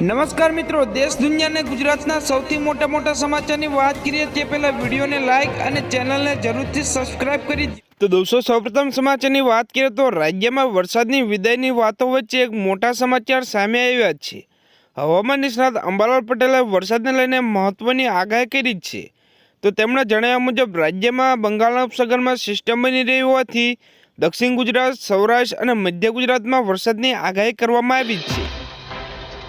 નમસ્કાર મિત્રો, દેશ દુનિયાને ગુજરાતના સૌથી મોટા મોટા સમાચારની વાત કરીએ તે પહેલા વિડીયોને લાઇક અને ચેનલને જરૂરથી સબસ્ક્રાઇબ કરી તો દોસ્તો, સૌપ્રથમ સમાચારની વાત કરીએ તો રાજ્યમાં વરસાદની વિદાયની વાતો વચ્ચે એક મોટા સમાચાર સામે આવ્યા છે. હવામાન નિષ્ણાત અંબાલાલ પટેલે વરસાદને લઈને મહત્વની આગાહી કરી છે. તો તેમણે જણાવ્યા મુજબ, રાજ્યમાં બંગાળના ઉપસાગરમાં સિસ્ટમ બની રહી હોવાથી દક્ષિણ ગુજરાત, સૌરાષ્ટ્ર અને મધ્ય ગુજરાતમાં વરસાદની આગાહી કરવામાં આવી છે.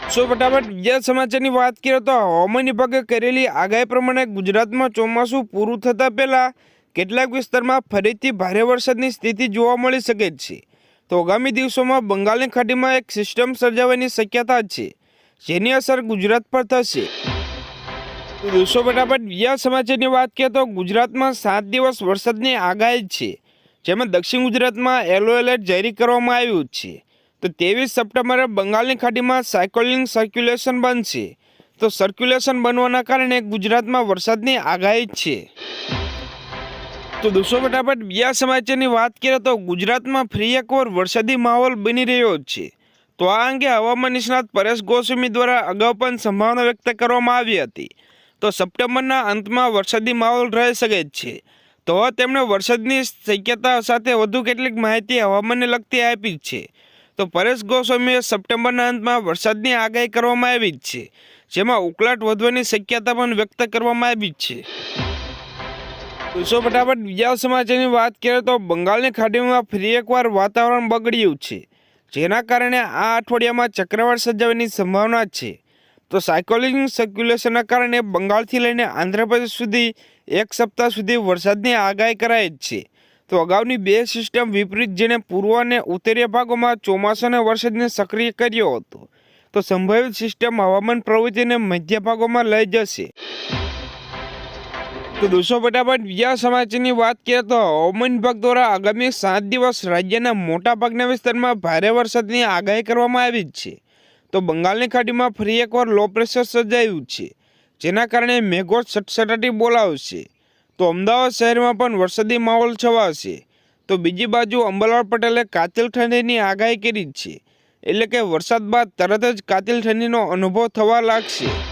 સો ફટાફટ બીજા સમાચારની વાત કરીએ તો હવામાન વિભાગે કરેલી આગાહી પ્રમાણે ગુજરાતમાં ચોમાસું પૂરું થતાં પહેલાં કેટલાક વિસ્તારમાં ફરીથી ભારે વરસાદની સ્થિતિ જોવા મળી શકે છે. તો આગામી દિવસોમાં બંગાળની ખાડીમાં એક સિસ્ટમ સર્જાવાની શક્યતા છે, જેની અસર ગુજરાત પર થશે. દોસ્તો, ફટાફટ બીજા સમાચારની વાત કરીએ તો ગુજરાતમાં સાત દિવસ વરસાદની આગાહી છે, જેમાં દક્ષિણ ગુજરાતમાં યલો એલર્ટ જારી કરવામાં આવ્યું છે. તો ત્રેવીસ સપ્ટેમ્બરે બંગાળની ખાડીમાં સાયકોલિંગ સર્ક્યુલેશન બનશે. તો સર્ક્યુલેશન બનવાના કારણે ગુજરાતમાં વરસાદની આગાહી છે. તો દોસ્તો, ફટાફટ બીજા સમાચારની વાત કરીએ તો ગુજરાતમાં ફરી એકવાર વરસાદી માહોલ બની રહ્યો છે. તો આ અંગે હવામાન નિષ્ણાત પરેશ ગોસ્વામી દ્વારા અગાઉ પણ સંભાવના વ્યક્ત કરવામાં આવી હતી. તો સપ્ટેમ્બરના અંતમાં વરસાદી માહોલ રહી શકે છે. તો તેમણે વરસાદની શક્યતા સાથે વધુ કેટલીક માહિતી હવામાનને લગતી આપી છે. તો પરેશ ગોસ્વામીએ સપ્ટેમ્બરના અંતમાં વરસાદની આગાહી કરવામાં આવી જ છે, જેમાં ઉકળાટ વધવાની શક્યતા પણ વ્યક્ત કરવામાં આવી જ છે. દોસ્તો ફટાફટ બીજા સમાચારની વાત કરીએ તો બંગાળની ખાડીમાં ફરી એકવાર વાતાવરણ બગડ્યું છે, જેના કારણે આ અઠવાડિયામાં ચક્રવાત સર્જાવાની સંભાવના છે. તો સાયકોલિંગ સર્ક્યુલેશનના કારણે બંગાળથી લઈને આંધ્રપ્રદેશ સુધી એક સપ્તાહ સુધી વરસાદની આગાહી કરાઈ જ છે. તો અગાઉની બે સિસ્ટમ વિપરીત જેને પૂર્વ અને ઉત્તરીય ભાગોમાં ચોમાસાના વરસાદને સક્રિય કર્યો હતો. તો સંભવિત સિસ્ટમ હવામાન પ્રવૃત્તિને મધ્ય ભાગોમાં લઈ જશે. તો દોસ્તો ફટાફટ બીજા સમાચારની વાત કરીએ તો હવામાન વિભાગ દ્વારા આગામી સાત દિવસ રાજ્યના મોટા ભાગના વિસ્તારમાં ભારે વરસાદની આગાહી કરવામાં આવી છે. તો બંગાળની ખાડીમાં ફરી એકવાર લો પ્રેશર સર્જાયું છે. જેના કારણે મેઘો સટસટાટી બોલાવશે. તો અમદાવાદ શહેરમાં પણ વરસાદી માહોલ છવાશે. તો બીજી બાજુ અંબાલાલ પટેલે કાતિલ ઠંડીની આગાહી કરી છે. એટલે કે વરસાદ બાદ તરત જ કાતિલ ઠંડીનો અનુભવ થવા લાગશે.